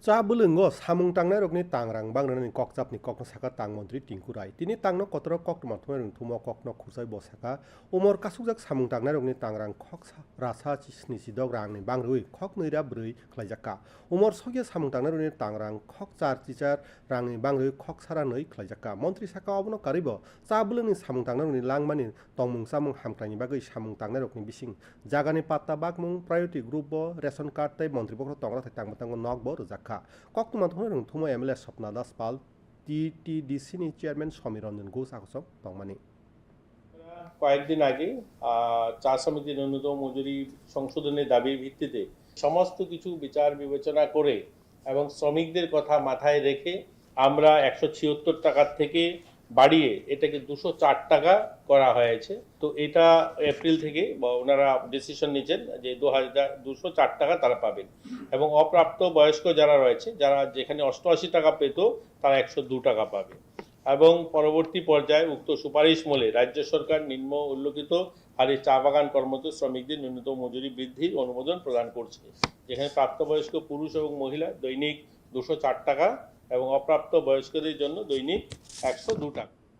samung tangnai rokni tangrang bangrani kokchapni kokno saka tangmantri tinku rai tini tangno kotoro kokno mathumai rong thumo kokno khusai bosaka umor kasukjak samung tangnai rokni tangrang khok sa- rasa chisni sidok rangni bangrui khok noira brui khlaijaka umor sogia samung tangnai rokni tangrang khok char chichar rangni bangrui khok sara noi khlaijaka mantri saka obono karibo cha bulungni samung tangnai rokni langmani tongmung samung hamkraini bagui samung tangnai rokni bising jagani patta bakmung priority group bo ration card tei মন্ত্রী পক্ষ টংরা থাই তাংবা তাঙ্গ knock bo রুজাখা মাধ্যমে রুংথুম M L MLA Swapna Das Pal T T D C নি chairman Samir Ranjan Ghosh আকসম তংমানি কয়েকদিন আগে চা সমিতির ন্যূনতম মজুরি সংশোধনের দাবির ভিত্তিতে সমস্ত কিছু বিচার বিবেচনা করে এবং শ্রমিকদের কথা মাথায় রেখে আমরা একশো ছিয়াত্তর টাকার থেকে বাড়িয়ে এটাকে দুশো চার টাকা করা হয়েছে। তো এটা এপ্রিল থেকে ওনারা ডিসিশন নিচ্ছেন যে দু হাজার, দুশো চার টাকা তারা পাবেন। এবং অপ্রাপ্ত বয়স্ক যারা রয়েছে, যারা যেখানে অষ্টআশি টাকা পেত, তারা একশো দু টাকা পাবে। এবং পরবর্তী পর্যায়ে উক্ত সুপারিশ মূলে রাজ্য সরকার নিম্ন উল্লেখিত হারে চা বাগান কর্মরত শ্রমিকদের ন্যূনতম মজুরি বৃদ্ধির অনুমোদন প্রদান করছে। যেখানে প্রাপ্তবয়স্ক পুরুষ এবং মহিলা দৈনিক দুশো চার টাকা এবং অপ্রাপ্ত বয়স্কদের জন্য দৈনিক একশো টাকা।